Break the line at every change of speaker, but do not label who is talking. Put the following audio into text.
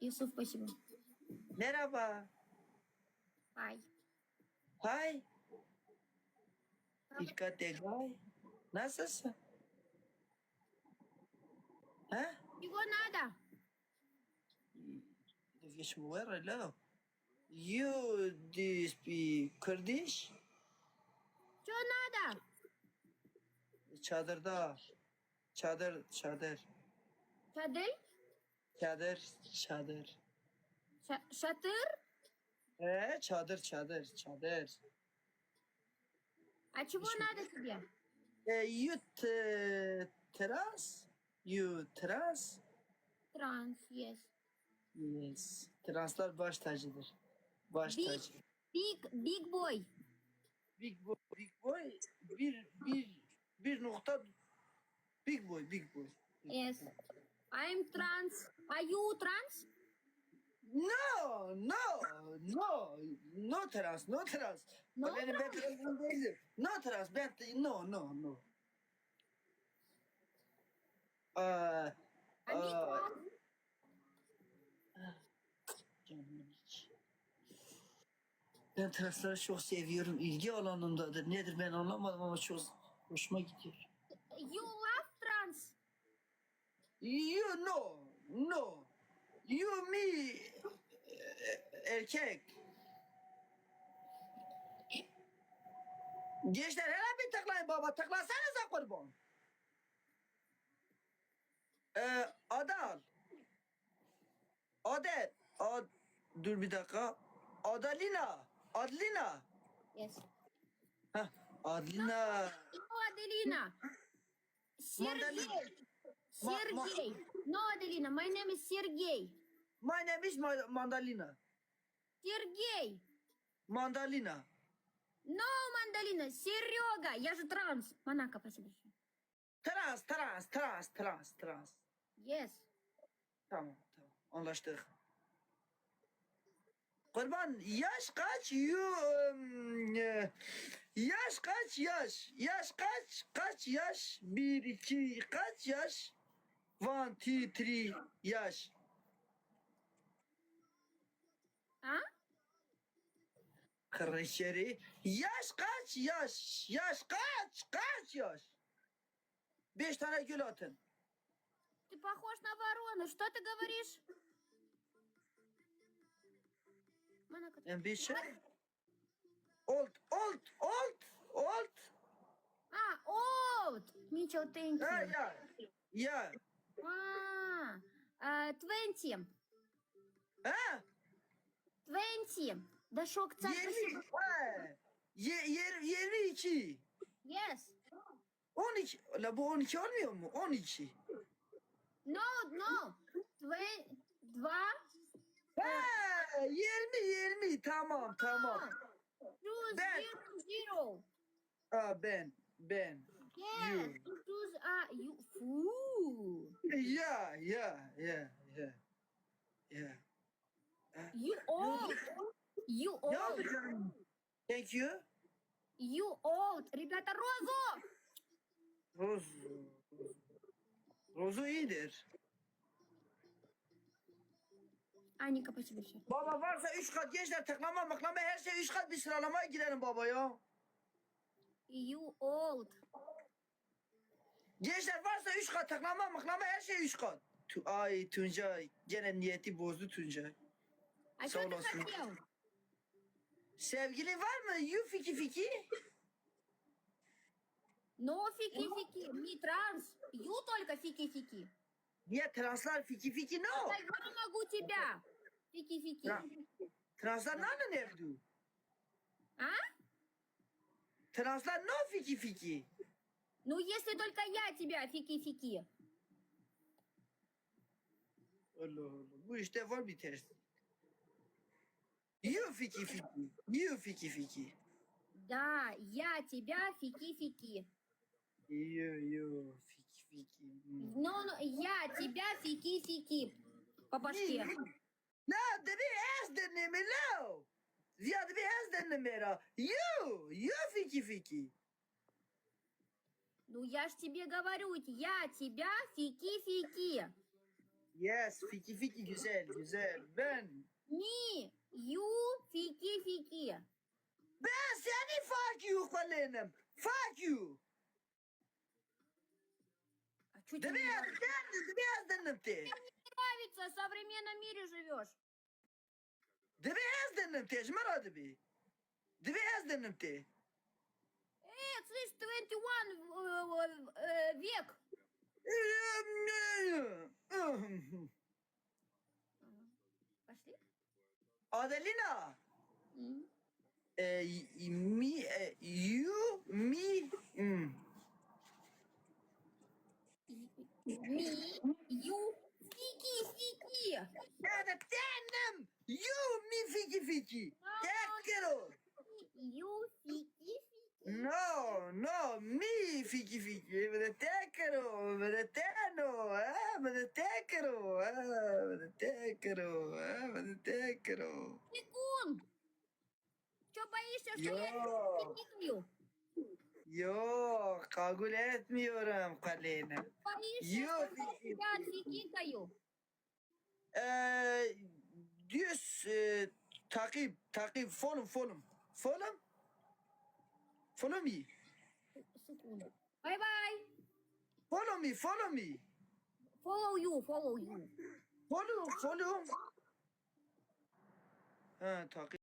Yusuf başım.
Merhaba.
Hay.
Hay. Dikkat et Hay. Nasılsın? Ha?
Digo
nada. Devish muer hello. You do you speak Kurdish?
Yo nada.
Çadırda. Çadır, çadır.
Çadır?
Çadır, çadır.
Ша- Шатыр?
Ee, çadır, çadır, çadır.
А чего надо тебе?
Ee, you t- trans? You trans?
Транс, yes.
Yes. Translar baş tacıdır. Baş
Big,
tacı.
big, big boy.
Big boy, big boy, bir, bir, bir nokta, big boy, big boy.
Yes. I'm trans. Are you trans?
No, no, no, no trans, no trans.
No
ben, ben
trans.
trans değilim. No trans, ben, no, no, no.
Trans.
canımın içi. Ben transları çok seviyorum. İlgi alanımdadır. Nedir ben anlamadım ama çok hoşuma gidiyor.
You love trans.
You no, no. You me erkek. Gençler hele bir tıklayın baba. Tıklasanıza kurban. Ee, Adal. Adet. Ad, dur bir dakika. Adalina. Adlina.
Yes.
Heh, Adlina.
Adelina.
Mandalina.
Сергей.
Ma- ma-
Сергей. No, Adelina. My name is Sergey.
My name is Ma- Mandalina.
Сергей.
Mandalina.
No, Мандалина. Серега. Я же транс. Монако, спасибо. большое.
Trans, trans, trans, trans, trans.
Yes.
Tamam, tamam. Anlaştık. Kurban yaş kaç? You, um, e, yaş kaç yaş? Yaş kaç? Kaç yaş? Bir, iki, kaç yaş? One, two, three, yaş.
А?
Yaş kaç yaş? Yaş kaç? Kaç yaş? Beş tane gül atın.
Ты похож на ворону. Что ты говоришь? Монако.
Şey. Old, old, old, old.
А, old. Ничего, thank
Ha,
you.
ya. Ya.
А, а, twenty.
Ha?
Twenty. Да шок царь.
20. Ha. Ye, yer, 22.
Yes.
12. La bu 12 olmuyor mu? 12.
No, no. Twe- два.
Ha, 20 20 tamam tamam.
Choose
Ben.
zero, zero.
Ha ben ben.
Yes. Choose a you. Foo.
Ya ya ya ya. Ya.
You old. You
Ne
old.
yapacağım? Thank you.
You old. Ребята, розу.
Roz. Rozu iyidir.
Аника, спасибо большое.
Baba varsa 3 kat gençler tıklama mıklama her şey 3 kat bir sıralamaya girelim baba ya.
You old.
Gençler varsa 3 kat tıklama mıklama her şey 3 kat. Tu, ay Tuncay gene niyeti bozdu Tuncay.
А
Sağ
что ты
olasın.
хотел?
Sevgili var mı? You fiki fiki.
Но фики-фики. Не транс. Ю только фики-фики.
Niye translar fiki fiki no?
Я не могу тебя. Фики-фики.
Tra translar nane nerede?
А?
Translar no fiki fiki.
Ну, если только я тебя, фики-фики.
Allah Allah. Bu işte var bir ters. Yiyor fiki fiki. Yiyor fiki fiki.
Да, я тебя, фики-фики.
Yiyor yiyor fiki fiki.
Ну, ну, я тебя, фики-фики. По башке.
No, det blir ass den nummer low. Ja, det blir ass den nummer. Jo, jo, fiki fiki.
Ну я ж тебе говорю, я тебя фики фики.
Yes, фики фики, güzel, güzel. Бен.
Me, you фики фики.
Бен, я не fuck you falanım. Fuck you.
А чё тебе не нравится?
Грязданным, грязданным. Не
нравится, в современном мире живешь.
Две Грязданным ты, жмара тебе. Грязданным ты. ezdenim te.
Э, слышь, 21 э, э, век. Пошли?
Adelina,
М.
e, y- mi, e, you, mi, mm.
Ми. Ю. Фики. Фики.
Evet, denim. You, mi, fiki fiki. Tekero. No, no, mi, fiki fiki. Me de tekero, me de teno, ah, me de tekero, ah, me de tekero, ah, me de tekero.
Секунд. Что боишься, что я
Yo,
фикаю?
yo, kabul etmiyorum kalenim.
Боишься,
Ю,
что
фики
я фикаю?
Ee, düz e, takip, takip, follow, follow. Follow? Follow me.
Bye bye.
Follow me. Follow me.
Follow you. Follow you.
Follow. Follow. Ha, talking.